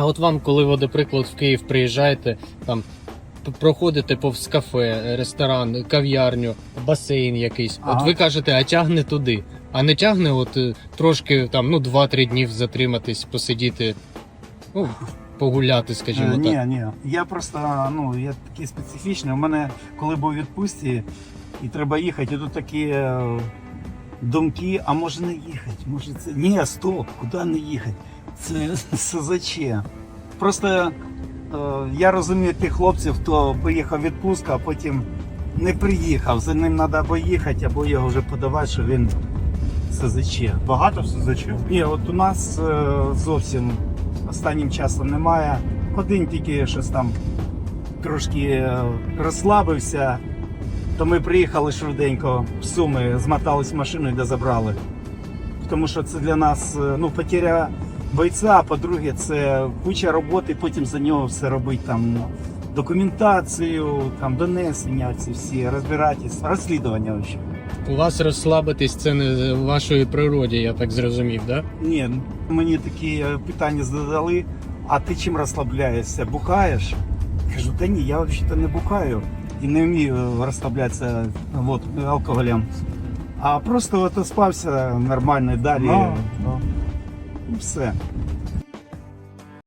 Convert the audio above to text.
А от вам, коли ви, до приклад, в Київ приїжджаєте, там проходите повз кафе, ресторан, кав'ярню, басейн якийсь. От Ага. ви кажете, а тягне туди. А не тягне, от е, трошки там, ну, 2-3 днів затриматись, посидіти, ну, погуляти, скажімо Е, так. Ні, ні. Я просто ну я такий специфічний. У мене коли був відпустці і треба їхати, і тут такі е, думки, а може не їхати? Може це. Ні, стоп, куди не їхати? Це СЗЧ. Просто е, я розумію тих хлопців, хто поїхав відпустку, а потім не приїхав. За ним треба або їхати, або його вже подавати, що він СЗЧ. Багато зачем? Ні, от у нас е, зовсім останнім часом немає. Один тільки щось там трошки е, розслабився. То ми приїхали швиденько в Суми, змотались в машину де забрали. Тому що це для нас ну, потеря бойця, а по-друге, це куча роботи, потім за нього все робити там документацію, там донесення, ці всі розбиратись, розслідування. взагалі. У вас розслабитись це не в вашої природі, я так зрозумів, да? Ні, мені такі е, питання задали, а ти чим розслабляєшся? Бухаєш? Кажу, та ні, я взагалі не бухаю і не вмію розслаблятися от, алкоголем. А просто от спався нормально далі. Ну, ну все.